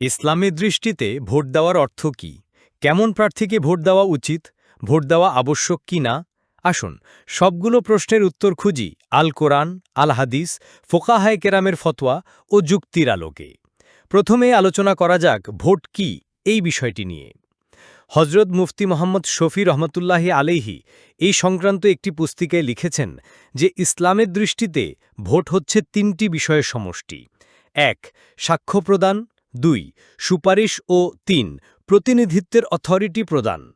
ইসলামের দৃষ্টিতে ভোট দেওয়ার অর্থ কি? কেমন প্রার্থীকে ভোট দেওয়া উচিত? ভোট দেওয়া আবশ্যক কি না? আসুন, সবগুলো প্রশ্নের উত্তর খুঁজি আল কোরআন, আল হাদিস, ফোকাহায় কেরামের ফতোয়া ও যুক্তির আলোকে। প্রথমে আলোচনা করা যাক ভোট কি এই বিষয়টি নিয়ে। হজরত মুফতি মোহাম্মদ শফি রহমতুল্লাহি আলেহি এই সংক্রান্ত একটি পুস্তিকায় লিখেছেন যে ইসলামের দৃষ্টিতে ভোট হচ্ছে তিনটি বিষয়ের সমষ্টি। এক, সাক্ষ্য প্রদান দুই, সুপারিশ ও তিন, প্রতিনিধিত্বের অথরিটি প্রদান।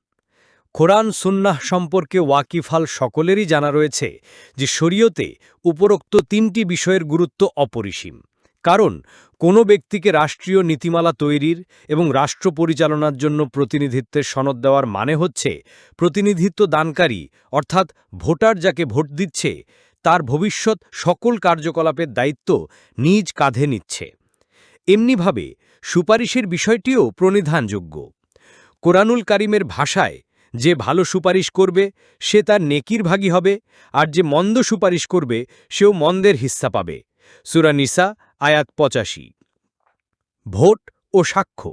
কোরআন, সুন্নাহ সম্পর্কে ওয়াকিফাল সকলেরই জানা রয়েছে যে শরীয়তে উপরোক্ত তিনটি বিষয়ের গুরুত্ব অপরিসীম। কারণ, কোনো ব্যক্তিকে রাষ্ট্রীয় নীতিমালা তৈরির এবং রাষ্ট্র পরিচালনার জন্য প্রতিনিধিত্বের সনদ দেওয়ার মানে হচ্ছে প্রতিনিধিত্ব দানকারী, অর্থাৎ ভোটার যাকে ভোট দিচ্ছে, তার ভবিষ্যৎ সকল কার্যকলাপের দায়িত্ব নিজ কাঁধে নিচ্ছে। এমনিভাবে সুপারিশের বিষয়টিও প্রণিধানযোগ্য। কোরআনুল কারিমের ভাষায় যে ভালো সুপারিশ করবে, সে তার নেকির ভাগী হবে, আর যে মন্দ সুপারিশ করবে, সেও মন্দের হিস্সা পাবে। সুরানিসা আয়াত পঁচাশি। ভোট ও সাক্ষ্য।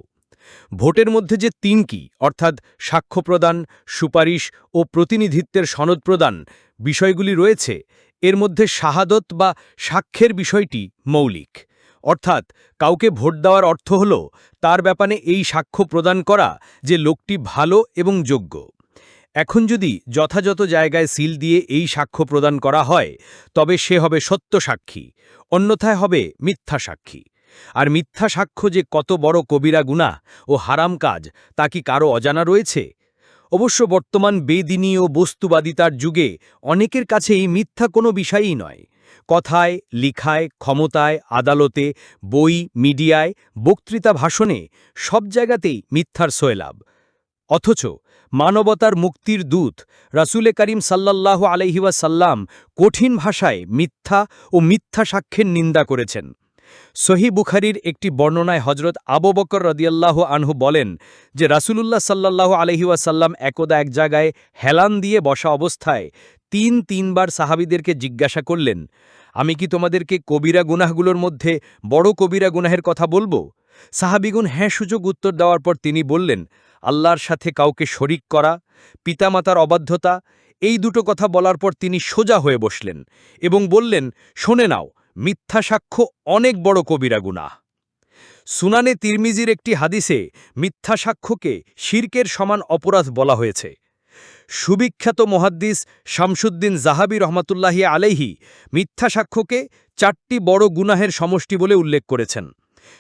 ভোটের মধ্যে যে তিন কি, অর্থাৎ সাক্ষ্য প্রদান, সুপারিশ ও প্রতিনিধিত্বের সনদ প্রদান বিষয়গুলি রয়েছে, এর মধ্যে শাহাদত বা সাক্ষ্যের বিষয়টি মৌলিক। অর্থাৎ কাউকে ভোট দেওয়ার অর্থ হল তার ব্যাপারে এই সাক্ষ্য প্রদান করা যে লোকটি ভালো এবং যোগ্য। এখন যদি যথাযথ জায়গায় সিল দিয়ে এই সাক্ষ্য প্রদান করা হয়, তবে সে হবে সত্য সাক্ষী, অন্যথায় হবে মিথ্যা সাক্ষী। আর মিথ্যা সাক্ষ্য যে কত বড় কবিরা গুণা ও হারাম কাজ, তা কি কারও অজানা রয়েছে? অবশ্য বর্তমান বেদিনী ও বস্তুবাদিতার যুগে অনেকের কাছে এই মিথ্যা কোনো বিষয়ই নয়। কথায়, লিখায়, ক্ষমতায়, আদালতে, বই, মিডিয়ায়, বক্তৃতা ভাষণে সব জায়গাতেই মিথ্যার সোয়েলাভ অথচ মানবতার মুক্তির দূত রাসুলে করিম সাল্লাল্লাহু আলহিওয়াসাল্লাম কঠিন ভাষায় মিথ্যা ও মিথ্যা সাক্ষ্যের নিন্দা করেছেন। সহি বুখারির একটি বর্ণনায় হজরত আবু বকর রদিয়াল্লাহ আনহু বলেন যে রাসুলুল্লাহ সাল্লাল্লাহু আলহিউসাল্লাম একদা এক জায়গায় হেলান দিয়ে বসা অবস্থায় তিন তিনবার সাহাবিদেরকে জিজ্ঞাসা করলেন, আমি কি তোমাদেরকে কবিরা গুনাহগুলোর মধ্যে বড় কবিরা গুনাহের কথা বলব? সাহাবিগুন হ্যাঁ সুযোগ উত্তর দেওয়ার পর তিনি বললেন, আল্লাহর সাথে কাউকে শরিক করা, পিতামাতার অবাধ্যতা, এই দুটো কথা বলার পর তিনি সোজা হয়ে বসলেন এবং বললেন, শোনে নাও, মিথ্যা সাক্ষ্য অনেক বড় কবিরা গুনাহ। সুনানে তিরমিজির একটি হাদিসে মিথ্যা সাক্ষ্যকে শির্কের সমান অপরাধ বলা হয়েছে। সুবিখ্যাত মহাদ্দিস শামসুদ্দিন জাহাবি রহমতুল্লাহি আলেহি মিথ্যা সাক্ষ্যকে চারটি বড় গুনাহের সমষ্টি বলে উল্লেখ করেছেন।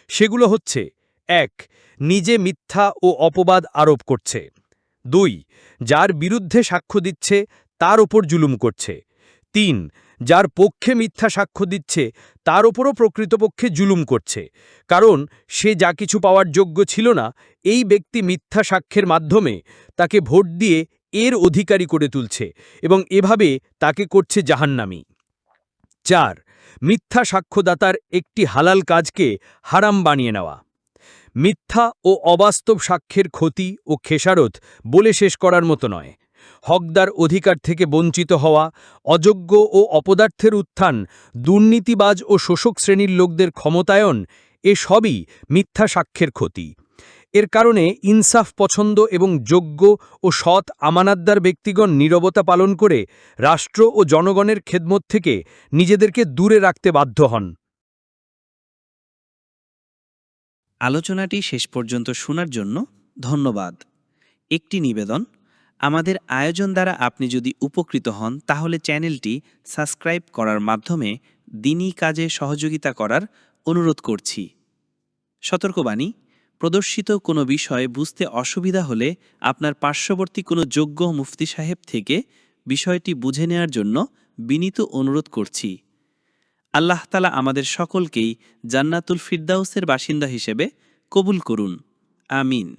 সেগুলো হচ্ছে, এক, নিজে মিথ্যা ও অপবাদ আরোপ করছে। দুই, যার বিরুদ্ধে সাক্ষ্য দিচ্ছে তার ওপর জুলুম করছে। তিন, যার পক্ষে মিথ্যা সাক্ষ্য দিচ্ছে তার ওপরও প্রকৃতপক্ষে জুলুম করছে। কারণ সে যা কিছু পাওয়ার যোগ্য ছিল না, এই ব্যক্তি মিথ্যা সাক্ষ্যের মাধ্যমে তাকে ভোট দিয়ে এর অধিকারী করে তুলছে এবং এভাবে তাকে করছে জাহান্নামি। চার, মিথ্যা সাক্ষ্যদাতার একটি হালাল কাজকে হারাম বানিয়ে নেওয়া। মিথ্যা ও অবাস্তব সাক্ষ্যের ক্ষতি ও খেসারত বলে শেষ করার মতো নয়। হকদার অধিকার থেকে বঞ্চিত হওয়া, অযোগ্য ও অপদার্থের উত্থান, দুর্নীতিবাজ ও শোষক শ্রেণির লোকদের ক্ষমতায়ন এ সবই মিথ্যা সাক্ষ্যের ক্ষতি। এর কারণে ইনসাফ পছন্দ এবং যোগ্য ও সৎ আমানাদ্দার ব্যক্তিগণ নীরবতা পালন করে রাষ্ট্র ও জনগণের খেদমত থেকে নিজেদেরকে দূরে রাখতে বাধ্য হন। আলোচনাটি শেষ পর্যন্ত শোনার জন্য ধন্যবাদ। একটি নিবেদন, আমাদের আয়োজন দ্বারা আপনি যদি উপকৃত হন, তাহলে চ্যানেলটি সাবস্ক্রাইব করার মাধ্যমে দিনই কাজে সহযোগিতা করার অনুরোধ করছি। সতর্কবাণী প্রদর্শিত কোনো বিষয় বুঝতে অসুবিধা হলে আপনার পার্শ্ববর্তী কোনো যোগ্য মুফতি সাহেব থেকে বিষয়টি বুঝে নেওয়ার জন্য বিনীত অনুরোধ করছি। আল্লাহ তালা আমাদের সকলকেই জান্নাতুল ফিরদাউসের বাসিন্দা হিসেবে কবুল করুন। আমিন।